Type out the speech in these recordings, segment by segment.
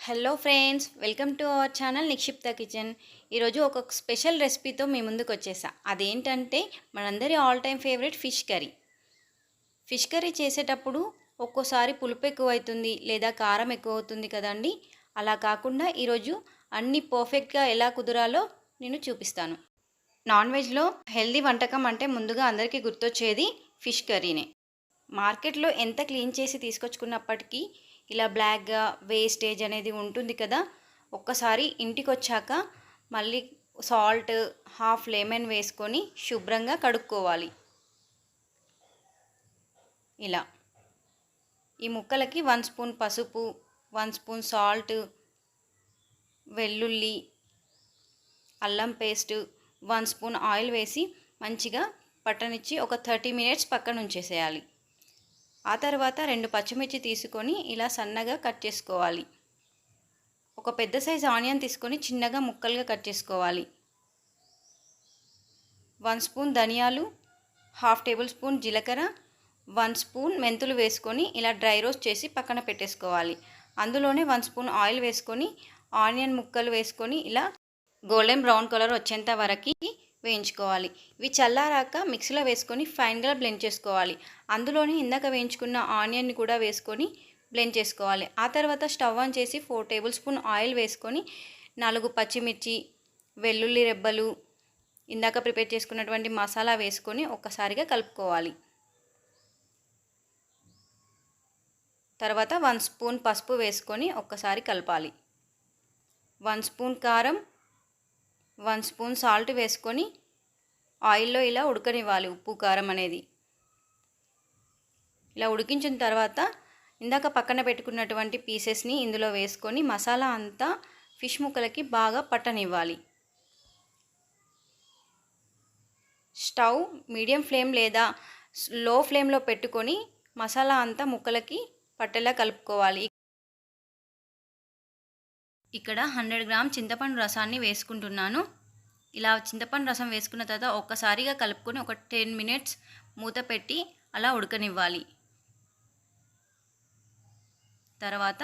Hello friends welcome to our channel Nikshipta kitchen. ఈరోజు ఒక special రెసిపీతో మీ ముందుకు వచ్చేసా. అదేంటంటే మనందరి all time favourite fish curry fish curry చేసేటప్పుడు ఒక్కోసారి పులుపు ఎక్కువ అవుతుంది లేదా కారం ఎక్కువ అవుతుంది కదండి. అలా కాకుండా ఈరోజు అన్ని పర్ఫెక్ట్గా ఎలా కుదరాలో నేను చూపిస్తాను. నాన్ వెజ్లో హెల్దీ వంటకం అంటే ముందుగా అందరికీ గుర్తొచ్చేది ఫిష్ కర్రీనే మార్కెట్లో ఎంత క్లీన్ చేసి తీసుకొచ్చుకున్నప్పటికీ ఇలా బ్లాక్గా వేస్టేజ్ అనేది ఉంటుంది కదా ఒక్కసారి ఇంటికి వచ్చాక మళ్ళీ సాల్ట్ హాఫ్ లెమన్ వేసుకొని శుభ్రంగా కడుక్కోవాలి. ఇలా. ఈ ముక్కలకి వన్ స్పూన్ పసుపు వన్ స్పూన్ సాల్ట్ వెల్లుల్లి అల్లం పేస్ట్ వన్ స్పూన్ ఆయిల్ వేసి మంచిగా పట్టనిచ్చి ఒక థర్టీ మినిట్స్ పక్కన ఉంచేసేయాలి ఆ తర్వాత రెండు పచ్చిమిర్చి తీసుకొని ఇలా సన్నగా కట్ చేసుకోవాలి. ఒక పెద్ద సైజు ఆనియన్ తీసుకొని చిన్నగా ముక్కలుగా కట్ చేసుకోవాలి. వన్ స్పూన్ ధనియాలు హాఫ్ టేబుల్ స్పూన్ జీలకర్ర వన్ స్పూన్ మెంతులు వేసుకొని ఇలా డ్రై రోస్ట్ చేసి పక్కన పెట్టేసుకోవాలి. అందులోనే వన్ స్పూన్ ఆయిల్ వేసుకొని ఆనియన్ ముక్కలు వేసుకొని ఇలా గోల్డెన్ బ్రౌన్ కలర్ వచ్చేంత వరకు వేయించుకోవాలి. ఇవి చల్లారాక మిక్సీలో వేసుకొని ఫైన్గా బ్లెండ్ చేసుకోవాలి. అందులోనే ఇందాక వేయించుకున్న ఆనియన్ని కూడా వేసుకొని బ్లెండ్ చేసుకోవాలి. ఆ తర్వాత స్టవ్ ఆన్ చేసి ఫోర్ టేబుల్ స్పూన్ ఆయిల్ వేసుకొని నాలుగు పచ్చిమిర్చి వెల్లుల్లి రెబ్బలు ఇందాక ప్రిపేర్ చేసుకున్నటువంటి మసాలా వేసుకొని ఒక్కసారిగా కలుపుకోవాలి. తర్వాత వన్ స్పూన్ పసుపు వేసుకొని ఒక్కసారి కలపాలి. వన్ స్పూన్ కారం వన్ స్పూన్ సాల్ట్ వేసుకొని ఆయిల్లో ఇలా ఉడకనివ్వాలి ఉప్పు కారం అనేది. ఇలా ఉడికించిన తర్వాత ఇందాక పక్కన పెట్టుకున్నటువంటి పీసెస్ని ఇందులో వేసుకొని మసాలా అంతా ఫిష్ ముక్కలకి బాగా పట్టనివ్వాలి. స్టవ్ మీడియం ఫ్లేమ్ లేదా లో ఫ్లేమ్లో పెట్టుకొని మసాలా అంతా ముక్కలకి పట్టేలా కలుపుకోవాలి. ఇక్కడ హండ్రెడ్ గ్రామ్ చింతపండు రసాన్ని వేసుకుంటున్నాను. ఇలా చింతపండు రసం వేసుకున్న తర్వాత ఒక్కసారిగా కలుపుకొని ఒక టెన్ మినిట్స్ మూత పెట్టి అలా ఉడకనివ్వాలి. తర్వాత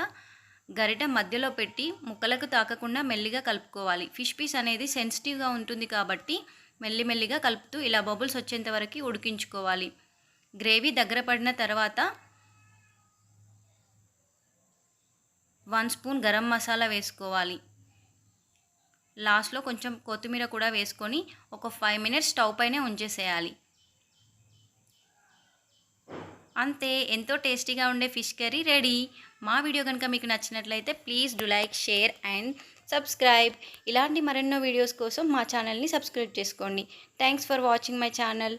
గరిట మధ్యలో పెట్టి ముక్కలకు తాకకుండా మెల్లిగా కలుపుకోవాలి. ఫిష్ పీస్ అనేది సెన్సిటివ్గా ఉంటుంది కాబట్టి మెల్లిమెల్లిగా కలుపుతూ ఇలా బబుల్స్ వచ్చేంత వరకు ఉడికించుకోవాలి. గ్రేవీ దగ్గర పడిన తర్వాత వన్ స్పూన్ గరం మసాలా వేసుకోవాలి. లాస్ట్లో కొంచెం కొత్తిమీర కూడా వేసుకొని ఒక ఫైవ్ మినిట్స్ స్టవ్ పైనే ఉంచేసేయాలి. అంతే ఎంతో టేస్టీగా ఉండే ఫిష్ కర్రీ రెడీ. మా వీడియో కనుక మీకు నచ్చినట్లయితే please do like share and subscribe. ఇలాంటి మరెన్నో వీడియోస్ కోసం మా ఛానల్ని సబ్స్క్రైబ్ చేసుకోండి. Thanks for watching my channel.